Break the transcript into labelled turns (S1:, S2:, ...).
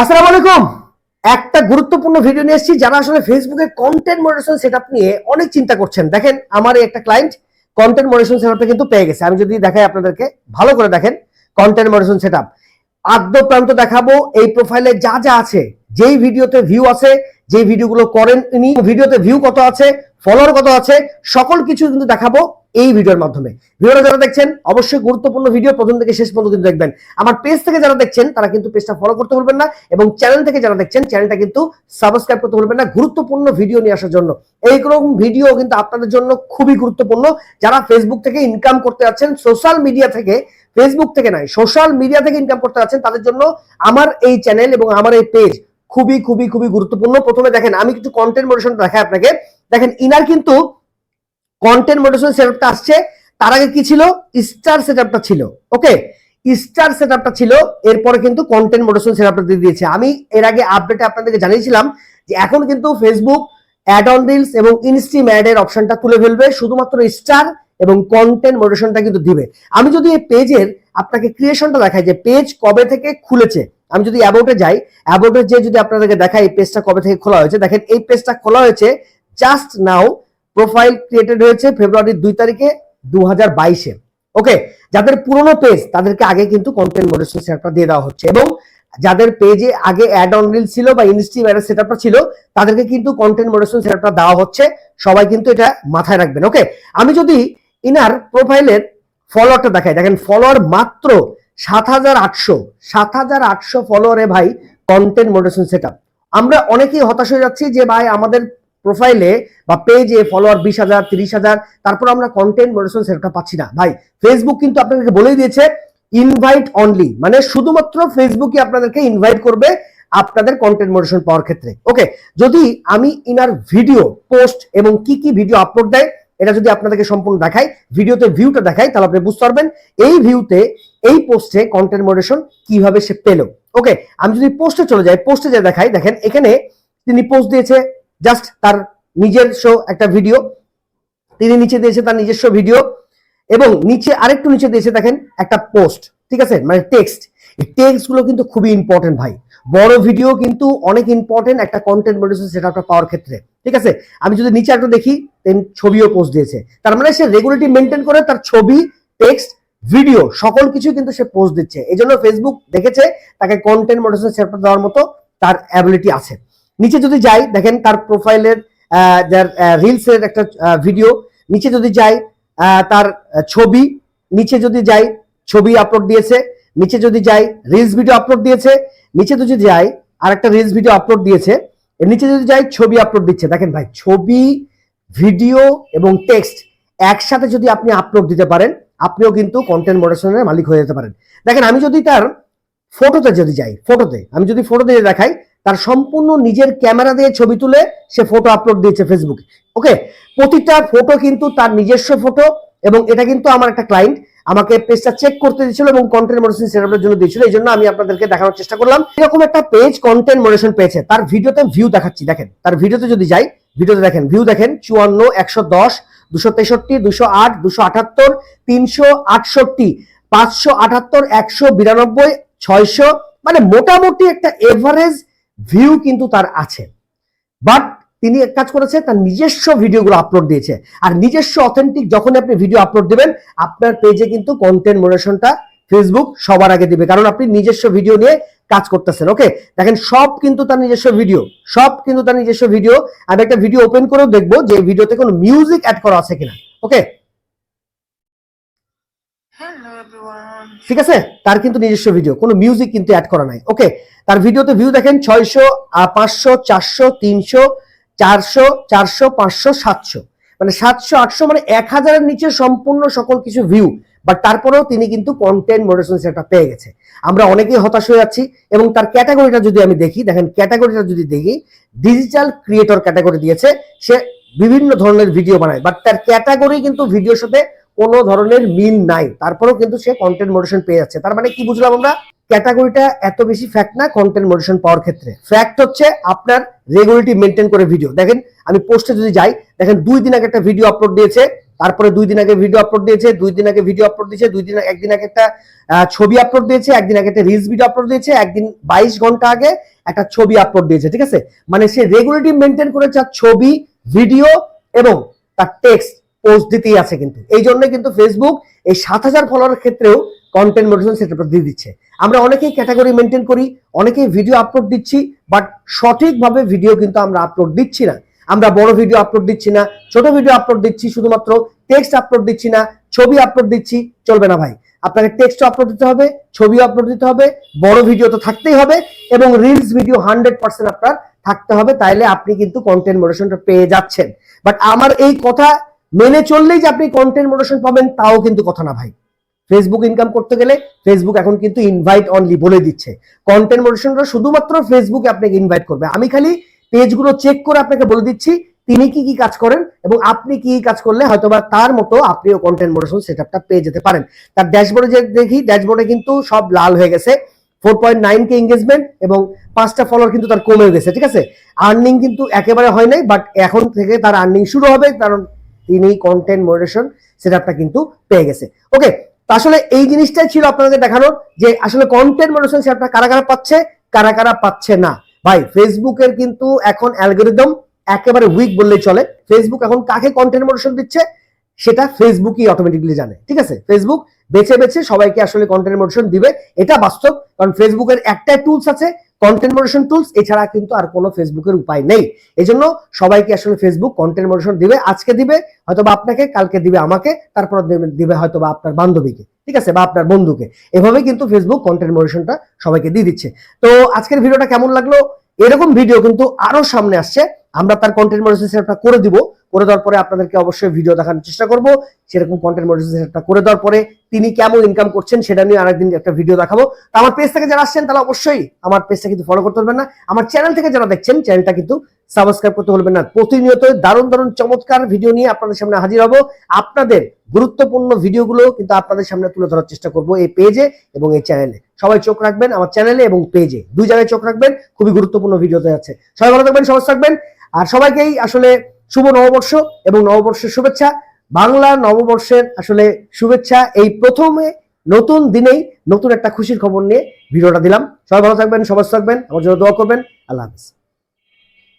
S1: আসসালামু আলাইকুম। একটা গুরুত্বপূর্ণ ভিডিও নিয়ে এসেছি যারা আসলে ফেসবুকে কন্টেন্ট মডারেশন সেট নিয়ে অনেক চিন্তা করছেন। দেখেন, আমার একটা ক্লায়েন্ট কন্টেন্ট মডারেশন সেট কিন্তু পেয়ে গেছে। আমি যদি দেখাই আপনাদেরকে, ভালো করে দেখেন কন্টেন্ট মডারেশন সেট আপ আদ্য প্রান্ত দেখাবো, এই প্রোফাইলে যা যা আছে, যেই ভিডিওতে ভিউ আছে যেই ভিডিওগুলো করেন ইনি ভিডিওতে ভিউ কত আছে ফলোয়ার কত আছে, সকল কিছু কিন্তু দেখাবো এই ভিডিওর মাধ্যমে। ভিডিওটা যারা দেখছেন, অবশ্যই গুরুত্বপূর্ণ ভিডিও প্রথম থেকে শেষ পর্যন্ত কিন্তু দেখবেন। আমার পেজ থেকে যারা দেখছেন, তারা কিন্তু পেজটা ফলো করতে ভুলবেন না এবং চ্যানেল থেকে যারা দেখছেন চ্যানেলটা কিন্তু সাবস্ক্রাইব করতে ভুলবেন না গুরুত্বপূর্ণ ভিডিও নিয়ে আসার জন্য। এইরকম ভিডিও কিন্তু আপনাদের জন্য খুবই গুরুত্বপূর্ণ। যারা ফেসবুক থেকে ইনকাম করতে যাচ্ছেন সোশ্যাল মিডিয়া থেকে ফেসবুক থেকে নয় সোশ্যাল মিডিয়া থেকে ইনকাম করতে যাচ্ছেন, তাদের জন্য আমার এই চ্যানেল এবং আমার এই পেজ খুবই খুবই খুবই গুরুত্বপূর্ণ। প্রথমে দেখেন, আমি কিছু কন্টেন্ট মোডেশন দেখাই আপনাকে। দেখেন, ইনার কিন্তু কন্টেন্ট মোডেশন সেটআপটা আসছে। তার আগে কি ছিল? স্টার সেটআপটা ছিল ওকে স্টার সেটআপটা ছিল, এরপরে কিন্তু কন্টেন্ট মোডেশন সেটআপটা দিয়ে দিয়েছে। আমি এর আগে আপডেটে আপনাদেরকে জানিয়েছিলাম যে এখন কিন্তু ফেসবুক অ্যাড অন রিলস এবং ইনস্ট্রিম অ্যাড এর অপশনটা তুলে ফেলবে। শুধুমাত্র স্টার এবং কন্টেন্ট মোডেশনটা কিন্তু দিবে। আমি যদি এই পেজের আপনাকে ক্রিয়েশনটা দেখাই যে পেজ কবে থেকে খুলেছে আমি যদি অ্যাবাউটে যাই অ্যাবাউটে যে যদি আপনাদেরকে দেখাই এই পেজটা কবে থেকে খোলা হয়েছে, দেখেন এই পেজটা খোলা হয়েছে জাস্ট নাও প্রোফাইল ক্রিয়েটেড হয়েছে ফেব্রুয়ারির দুই তারিখে দু হাজার বাইশে। ওকে যাদের পুরনো পেজ তাদেরকে আগে কিন্তু কন্টেন্ট মডারেশন সেটআপটা দিয়ে দেওয়া হচ্ছে এবং যাদের পেজে আগে অ্যাড অন রিল ছিল বা ইনস্ট্রিম অ্যাড সেটআপটা ছিল, তাদেরকে কিন্তু কন্টেন্ট মডারেশন সেটআপটা দেওয়া হচ্ছে। সবাই কিন্তু এটা মাথায় রাখবেন। ওকে আমি যদি ইনার প্রোফাইলের ফলোয়ারটা দেখাই, দেখেন ফলোয়ার মাত্র সাত হাজার আটশো, সাত হাজার আটশো ফলোয়ারে ভাই কন্টেন্ট মডারেশন সেটআপ আমরা অনেকেই হতাশ হয়ে যাচ্ছি যে ভাই আমাদের প্রোফাইলে বা পেজে ফলোয়ার বিশ হাজার, তিরিশ হাজার, তারপর আমরা কন্টেন্ট মডারেশন সেটআপটা পাচ্ছি না। ভাই ফেসবুক কিন্তু আপনাদেরকে বলেই দিয়েছে ইনভাইট অনলি মানে শুধুমাত্র ফেসবুকই আপনাদেরকে ইনভাইট করবে আপনাদের কন্টেন্ট মডারেশন পাওয়ার ক্ষেত্রে। ওকে যদি আমি ইনার ভিডিও পোস্ট এবং কি কি ভিডিও আপলোড দেয়, এটা যদি আপনাদেরকে সম্পূর্ণ দেখাই ভিডিওতে ভিউটা দেখাই তাহলে আপনি বুঝতে পারবেন, এই ভিউতে এই পোস্টে কন্টেন্ট মডারেশন কীভাবে সে পেল? ওকে আমি যদি পোস্টে চলে যাই পোস্টে যা দেখাই, দেখেন, এখানে তিনি পোস্ট দিয়েছে জাস্ট তার নিজস্ব একটা ভিডিও তিনি নিচে দিয়েছে তার নিজস্ব ভিডিও এবং নিচে আরেকটু নিচে দিয়েছে, দেখেন, একটা পোস্ট ঠিক আছে? মানে টেক্সট এই টেক্সটগুলো কিন্তু খুবই ইম্পর্টেন্ট ভাই। বড় ভিডিও কিন্তু অনেক ইম্পর্টেন্ট একটা কন্টেন্ট মডিউল সেটআপটা পাওয়ার ক্ষেত্রে, ঠিক আছে? আমি যদি নিচে একটু দেখি দেন ছবিও পোস্ট দিয়েছে। তার মানে সে রেগুলেটি মেনটেন করে তার ছবি টেক্সট ভিডিও, সকল কিছু কিন্তু সে পোস্ট দিচ্ছে। এই জন্য ফেসবুক দেখেছে, তাকে কন্টেন্ট মডিউল সেটআপ দেওয়ার মতো তার অ্যাবিলিটি আছে। নিচে যদি যাই, দেখেন তার প্রোফাইলের যার রিলসের একটা ভিডিও নিচে যদি যাই তার ছবি, নিচে যদি যাই, ছবি আপলোড দিয়েছে, নিচে যদি যাই রিলস ভিডিও আপলোড দিয়েছে, নিচে যদি যাই আর একটা রিলস ভিডিও আপলোড দিয়েছে নিচে যদি যাই, ছবি আপলোড দিচ্ছে। দেখেন ভাই, ছবি ভিডিও এবং টেক্সট একসাথে যদি আপনি আপলোড দিতে পারেন আপনিও কিন্তু কন্টেন্ট মডারেশনের মালিক হয়ে যেতে পারেন। দেখেন, আমি যদি তার ফটোতে যদি যাই ফটোতে আমি যদি ফটো দিয়ে দেখাই, তার সম্পূর্ণ নিজের ক্যামেরা দিয়ে ছবি তুলে সে ফটো আপলোড দিয়েছে ফেসবুকে ওকে প্রতিটা ফটো কিন্তু তার নিজস্ব ফটো এবং এটা কিন্তু আমার একটা ক্লায়েন্ট আমাকে পেজটা চেক করতে দিয়েছিল এবং কন্টেন্ট মডারেশন সেটআপের জন্য দিয়েছিল, এই জন্য আমি আপনাদেরকে দেখানোর চেষ্টা করলাম। এরকম একটা পেজ কন্টেন্ট মডারেশন পেয়েছে। তার ভিডিওতে ভিউ দেখাচ্ছি, দেখেন। তার ভিডিওতে যদি যাই, ভিডিওতে দেখেন ভিউ দেখেন, চুয়ান্ন, একশো দশ দুশো তেষট্টি, দুশো আট, দুশো আটাত্তর, তিনশো আটষট্টি, পাঁচশো আটাত্তর, একশো বিরানব্বই, ছয়শো মানে মোটামুটি একটা এভারেজ ভিউ কিন্তু তার আছে। বাট তিনি এক কাজ করেছে, তার নিজস্ব ভিডিওগুলো আপলোড দিয়েছে। আর নিজস্ব অথেন্টিক যখন আপনি ভিডিও আপলোড দেবেন, আপনার পেজে কিন্তু কন্টেন্ট মোডারেশনটা ফেসবুক সবার আগে দিবে কারণ আপনি নিজস্ব ভিডিও নিয়ে কাজ করতেছেন ওকে দেখেন সব কিন্তু তার নিজস্ব ভিডিও সব কিন্তু তার নিজস্ব ভিডিও আমি একটা ভিডিও ওপেন করেও দেখব যে ভিডিওতে কোনো মিউজিক অ্যাড করা আছে কিনা ওকে ঠিক আছে? তার কিন্তু নিজস্ব ভিডিও কোনো মিউজিক কিন্তু অ্যাড করা নাই ওকে তার ভিডিওতে ভিউ দেখেন ছয়শো পাঁচশো চারশো তিনশো চারশো চারশো পাঁচশো সাতশো। মানে সাতশো আটশো মানে এক হাজারের নিচে সম্পূর্ণ সকল কিছু ভিউ বাট তারপরেও তিনি কিন্তু কন্টেন্ট মডারেশন সেটা পেয়ে গেছে। আমরা অনেকেই হতাশ হয়ে যাচ্ছি এবং তার ক্যাটাগরিটা যদি আমি দেখি, দেখেন ক্যাটাগরিটা যদি দেখি ডিজিটাল ক্রিয়েটর ক্যাটাগরি দিয়েছে, সে বিভিন্ন ধরনের ভিডিও বানায়। বাট তার ক্যাটাগরি কিন্তু ভিডিওর সাথে কোনো ধরনের মিল নাই। তারপরেও কিন্তু সে কন্টেন্ট মোডেশন পেয়ে যাচ্ছে। তার মানে কি বুঝলাম আমরা? ক্যাটাগরিটা এত বেশি ফ্যাক্ট না কন্টেন্ট মোডেশন পাওয়ার ক্ষেত্রে। ফ্যাক্ট হচ্ছে আপনার রেগুলারিটি মেনটেন করে ভিডিও দেখেন, আমি পোস্টে যদি যাই, দেখেন দুই দিন আগে একটা ভিডিও আপলোড দিয়েছে তারপরে দুই দিন আগে ভিডিও আপলোড দিয়েছে, দুই দিন আগে ভিডিও আপলোড দিয়েছে, দুই দিন একদিন আগে একটা ছবি আপলোড দিয়েছে, একদিন আগে একটা রিলস ভিডিও আপলোড দিয়েছে, একদিন বাইশ ঘণ্টা আগে একটা ছবি আপলোড দিয়েছে, ঠিক আছে? মানে সে রেগুলেটিভ মেনটেন করেছে আর ছবি ভিডিও এবং তার টেক্সট পোস্ট দিতেই আছে কিন্তু। এই জন্য কিন্তু ফেসবুক এই সাত হাজার ফলোয়ারের ক্ষেত্রেও কন্টেন্ট মডিটেশন সেটআপটা দিয়ে দিচ্ছে। আমরা অনেকেই ক্যাটাগরি মেনটেন করি, অনেকেই ভিডিও আপলোড দিচ্ছি বাট সঠিকভাবে ভিডিও কিন্তু আমরা আপলোড দিচ্ছি না। আমরা বড় ভিডিও আপলোড দিচ্ছি না, ছোট ভিডিও আপলোড দিচ্ছি, শুধুমাত্র টেক্সট আপলোড দিচ্ছি না, ছবি আপলোড দিচ্ছি, চলবে না ভাই। আপনাকে টেক্সট আপলোড দিতে হবে, ছবি আপলোড দিতে হবে, বড় ভিডিও তো থাকতেই হবে এবং রিলস ভিডিও হান্ড্রেড পার্সেন্ট আপনার থাকতে হবে, তাইলে আপনি কিন্তু কন্টেন্ট মোডেশনটা পেয়ে যাচ্ছেন। বাট আমার এই কথা মেনে চললেই যে আপনি কন্টেন্ট মোডেশন পাবেন, তাও কিন্তু কথা না ভাই। ফেসবুক ইনকাম করতে গেলে ফেসবুক এখন কিন্তু ইনভাইট অনলি বলে দিচ্ছে। কন্টেন্ট মোডেশনটা শুধুমাত্র ফেসবুকে আপনাকে ইনভাইট করবে। আমি খালি পেজগুলো চেক করে আপনাকে বলে দিচ্ছি, তিনি কি কি কাজ করেন এবং আপনি কি কাজ করলে হয়তোবা তার মতো আপনিও কন্টেন্ট মোডেশন সেটআপটা পেয়ে যেতে পারেন। তার ড্যাশবোর্ডে যে দেখি ড্যাশবোর্ডে কিন্তু সব লাল হয়ে গেছে। Four point nine K engagement এবং পাঁচটা ফলোয়ার কিন্তু তার কমে গেছে, ঠিক আছে? আর্নিং কিন্তু একেবারে হয় নাই বাট এখন থেকে তার আর্নিং শুরু হবে, কারণ তিনি কন্টেন্ট মডারেশন সেটআপটা কিন্তু পেয়ে গেছে। ওকে আসলে এই জিনিসটাই ছিল আপনাদের দেখানোর, যে আসলে কন্টেন্ট মডারেশন সেটআপটা কারা কারা পাচ্ছে, কারা কারা পাচ্ছে না। ভাই ফেসবুকের কিন্তু এখন অ্যালগোরিদম একেবারে উইক বললেই চলে। ফেসবুক এখন কাকে কন্টেন্ট মডারেশন দিচ্ছে? সেটা ফেসবুকই অটোমেটিকলি জানে, ঠিক আছে? ফেসবুক বেছে বেছে সবাইকে আসলে কন্টেন্ট মডারেশন দিবে। এটা বাস্তব, কারণ ফেসবুকের একটাই টুলস আছে কন্টেন্ট মডারেশন টুলস এছাড়া কিন্তু আর কোনো ফেসবুকের উপায় নেই। এই জন্য সবাইকে আসলে ফেসবুক কন্টেন্ট মডারেশন দিবে, আজকে দিবে, হয়তোবা আপনাকে, কালকে দিবে আমাকে, তারপর দিবে- দিবে হয়তো আপনার বান্ধবীকে। ঠিক আছে? বা আপনার বন্ধুকে। এভাবে কিন্তু ফেসবুক কন্টেন্ট মডিশনটা সবাইকে দিয়ে দিচ্ছে। তো আজকের ভিডিওটা কেমন লাগল? এরকম ভিডিও কিন্তু আরও সামনে আসছে। আমরা তার কন্টেন্ট মডিশন সেটআপটা করে দিব। করে দেওয়ার পরে আপনাদেরকে অবশ্যই ভিডিও দেখানোর চেষ্টা করব। সেরকম কন্টেন্ট মডারেশন সেটআপটা করে দেওয়ার পরে তিনি কেমন ইনকাম করছেন সেটা নিয়ে আরেকদিন একটা ভিডিও দেখাবো। তো আমার পেজ থেকে যারা আসছেন, তারা অবশ্যই আমার পেজটা কিন্তু ফলো করতে পারবেন না। আমার চ্যানেল থেকে যারা দেখছেন চ্যানেলটা কিন্তু সাবস্ক্রাইব করতে বলবেন না। প্রতিনিয়ত দারুণ দারুণ, চমৎকার ভিডিও নিয়ে আপনাদের সামনে হাজির হব। আপনাদের গুরুত্বপূর্ণ ভিডিওগুলো কিন্তু আপনাদের সামনে তুলে ধরার চেষ্টা করব এই পেজে এবং এই চ্যানেলে সবাই চোখ রাখবেন আমার চ্যানেলে এবং পেজে দুই জায়গায় চোখ রাখবেন, খুবই গুরুত্বপূর্ণ ভিডিওতে যাচ্ছে সবাই ভালো থাকবেন সবাই থাকবেন। আর সবাইকেই আসলে শুভ নববর্ষ এবং নববর্ষের শুভেচ্ছা। বাংলা নববর্ষের আসলে শুভেচ্ছা এই প্রথমে নতুন দিনেই নতুন একটা খুশির খবর নিয়ে ভিডিওটা দিলাম। সবাই ভালো থাকবেন, সবাই থাকবেন। আমার জন্য দোয়া করবেন। আল্লাহ হাফিজ।